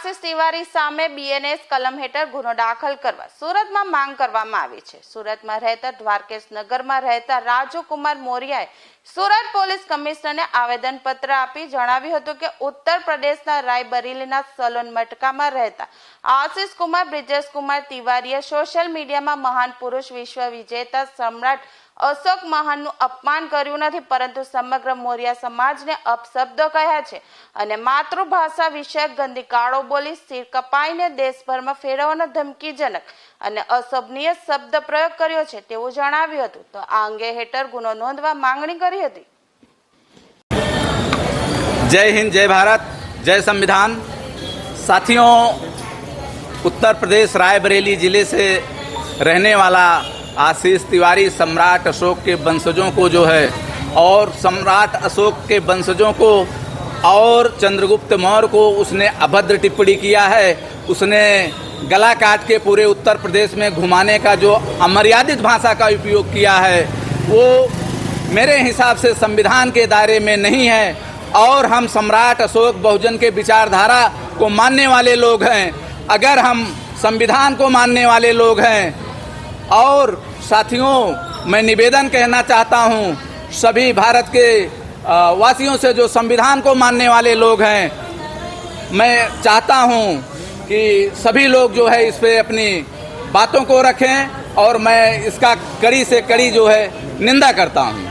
તિવારી સામે બીએનએસ કલમ હેઠળ ગુનો દાખલ કરવા સુરતમાં માંગ કરવામાં આવી છે. સુરતમાં રહેતા દ્વારકેશ નગરમાં રહેતા રાજુકુમાર મોરિયાએ સુરત પોલીસ કમિશનરને આવેદનપત્ર આપી જણાવ્યું હતું કે ઉત્તર પ્રદેશના રાયબરેલીના સલોન મટકામાં રહેતા આશિષ કુમાર બ્રિજેશ તિવારીએ સોશિયલ મીડિયામાં મહાન પુરુષ વિશ્વ વિજેતા સમ્રાટ અશોક મહાનનું અપમાન કર્યું નથી, પરંતુ સમગ્ર મોરિયા સમાજને અપશબ્દો કહ્યા છે અને માતૃભાષા વિષયક ગંદી કાળો બોલી સિર કપાઈને દેશભરમાં ફેરવવાનો ધમકીજનક અને અશોભનીય શબ્દ પ્રયોગ કર્યો છે તેવું જણાવ્યું હતું તો આ અંગે હેઠળ ગુનો નોંધવા માંગણી કરી હતી जय हिंद जय भारत जय संविधान साथियों उत्तर प्रदेश रायबरेली ज़िले से रहने वाला आशीष तिवारी सम्राट अशोक के वंशजों को जो है और सम्राट अशोक के वंशजों को और चंद्रगुप्त मौर्य को उसने अभद्र टिप्पणी किया है। उसने गला काट के पूरे उत्तर प्रदेश में घुमाने का जो अमर्यादित भाषा का उपयोग किया है, वो मेरे हिसाब से संविधान के दायरे में नहीं है। और हम सम्राट अशोक बहुजन के विचारधारा को मानने वाले लोग हैं। अगर हम संविधान को मानने वाले लोग हैं, और साथियों, मैं निवेदन कहना चाहता हूँ, सभी भारत के वासियों से जो संविधान को मानने वाले लोग हैं, मैं चाहता हूँ कि सभी लोग जो है इस पर अपनी बातों को रखें और मैं इसका कड़ी से कड़ी जो है निंदा करता हूँ।